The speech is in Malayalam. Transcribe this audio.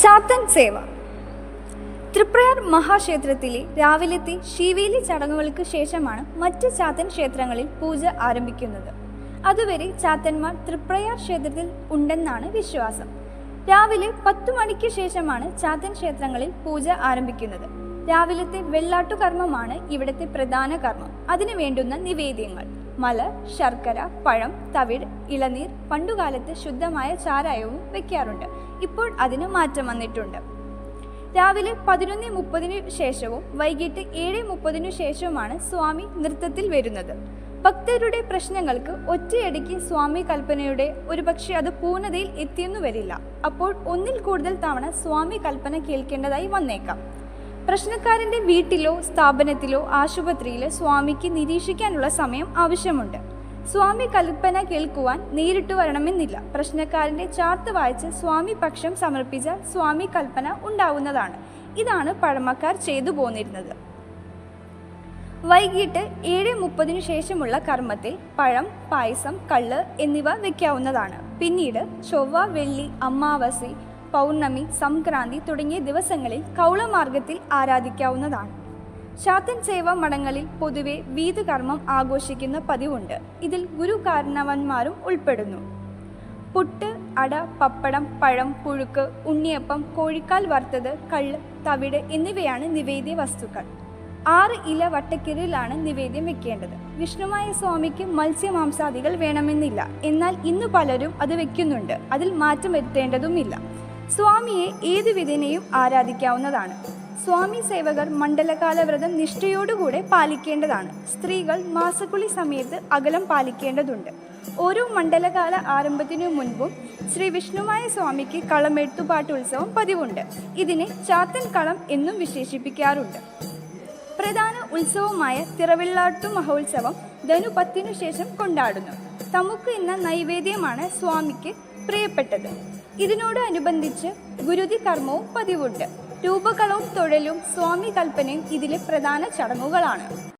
ചാത്തൻ സേവ. തൃപ്രയാർ മഹാക്ഷേത്രത്തിലെ രാവിലത്തെ ശിവേലി ചടങ്ങുകൾക്ക് ശേഷമാണ് മറ്റ് ചാത്തൻ ക്ഷേത്രങ്ങളിൽ പൂജ ആരംഭിക്കുന്നത്. അതുവരെ ചാത്തന്മാർ തൃപ്രയാർ ക്ഷേത്രത്തിൽ ഉണ്ടെന്നാണ് വിശ്വാസം. രാവിലെ പത്തു മണിക്ക് ശേഷമാണ് ചാത്തൻ ക്ഷേത്രങ്ങളിൽ പൂജ ആരംഭിക്കുന്നത്. രാവിലത്തെ വെള്ളാട്ടു കർമ്മമാണ് ഇവിടുത്തെ പ്രധാന കർമ്മം. അതിനു വേണ്ടുന്ന നിവേദ്യങ്ങൾ. മല ശർക്കര പഴം തവിട് ഇളനീർ പണ്ടുകാലത്ത് ശുദ്ധമായ ചാരായവും വെക്കാറുണ്ട്. ഇപ്പോൾ അതിന് മാറ്റം വന്നിട്ടുണ്ട്. രാവിലെ പതിനൊന്ന് മുപ്പതിനു ശേഷവും വൈകിട്ട് ഏഴ് മുപ്പതിനു ശേഷവുമാണ് സ്വാമി നൃത്തത്തിൽ വരുന്നത്. ഭക്തരുടെ പ്രശ്നങ്ങൾക്ക് ഒറ്റയടിക്ക് സ്വാമി കൽപ്പനയുടെ ഒരുപക്ഷെ അത് പൂർണതയിൽ എത്തിയെന്നു വരില്ല അപ്പോൾ ഒന്നിൽ കൂടുതൽ തവണ സ്വാമി കൽപ്പന കേൾക്കേണ്ടതായി വന്നേക്കാം. പ്രശ്നക്കാരന്റെ വീട്ടിലോ സ്ഥാപനത്തിലോ ആശുപത്രിയിലോ സ്വാമിക്ക് നിരീക്ഷിക്കാനുള്ള സമയം ആവശ്യമുണ്ട്. സ്വാമി കൽപ്പന കേൾക്കുവാൻ നേരിട്ട് വരണമെന്നില്ല. പ്രശ്നക്കാരന്റെ ചാർത്ത് വായിച്ച് സ്വാമി പക്ഷം സമർപ്പിച്ച സ്വാമി കൽപ്പന ഉണ്ടാവുന്നതാണ്. ഇതാണ് പഴമക്കാർ ചെയ്തു പോന്നിരുന്നത്. വൈകിട്ട് ഏഴ് മുപ്പതിനു ശേഷമുള്ള കർമ്മത്തിൽ പഴം പായസം കള്ള് എന്നിവ വയ്ക്കാവുന്നതാണ് പിന്നീട് ചൊവ്വ വെള്ളി അമാവാസി പൗർണമി സംക്രാന്തി തുടങ്ങിയ ദിവസങ്ങളിൽ കൗളമാർഗത്തിൽ ആരാധിക്കാവുന്നതാണ്. ശാത്തൻ സേവ മഠങ്ങളിൽ പൊതുവെ വീതുകർമ്മം ആഘോഷിക്കുന്ന പതിവുണ്ട്. ഇതിൽ ഗുരുകാരണവന്മാരും ഉൾപ്പെടുന്നു. പുട്ട് അട പപ്പടം പഴം പുഴുക്ക് ഉണ്ണിയപ്പം കോഴിക്കാൽ വറുത്തത് കള്ള് തവിട് എന്നിവയാണ് നിവേദ്യ വസ്തുക്കൾ. ആറ് ഇല വട്ടക്കിരയിലാണ് നിവേദ്യം വെക്കേണ്ടത്. വിഷ്ണുമായ സ്വാമിക്ക് മത്സ്യമാംസാദികൾ വേണമെന്നില്ല. എന്നാൽ ഇന്ന് പലരും അത് വെക്കുന്നുണ്ട്. അതിൽ മാറ്റം വരുത്തേണ്ടതുമില്ല. സ്വാമിയെ ഏതു വിധേനയും ആരാധിക്കാവുന്നതാണ്. സ്വാമി സേവകർ മണ്ഡലകാല വ്രതം നിഷ്ഠയോടുകൂടെ പാലിക്കേണ്ടതാണ്. സ്ത്രീകൾ മാസക്കുളി സമയത്ത് അകലം പാലിക്കേണ്ടതുണ്ട്. ഓരോ മണ്ഡലകാല ആരംഭത്തിനു മുൻപും ശ്രീ വിഷ്ണുമായ സ്വാമിക്ക് കളമെഴുത്തുപാട്ട് ഉത്സവം പതിവുണ്ട്. ഇതിനെ ചാത്തൻ കളം എന്നും വിശേഷിപ്പിക്കാറുണ്ട്. പ്രധാന ഉത്സവമായ തിറവിള്ളാട്ടു മഹോത്സവം ധനുപത്തിനു ശേഷം കൊണ്ടാടുന്നു. തമുക്ക് എന്ന നൈവേദ്യമാണ് സ്വാമിക്ക് പ്രിയപ്പെട്ടത്. ഇതിനോടനുബന്ധിച്ച് ഗുരുതി കർമ്മവും പതിവുണ്ട്. രൂപകളവും തൊഴലും സ്വാമി കൽപ്പനയും ഇതിലെ പ്രധാന ചടങ്ങുകളാണ്.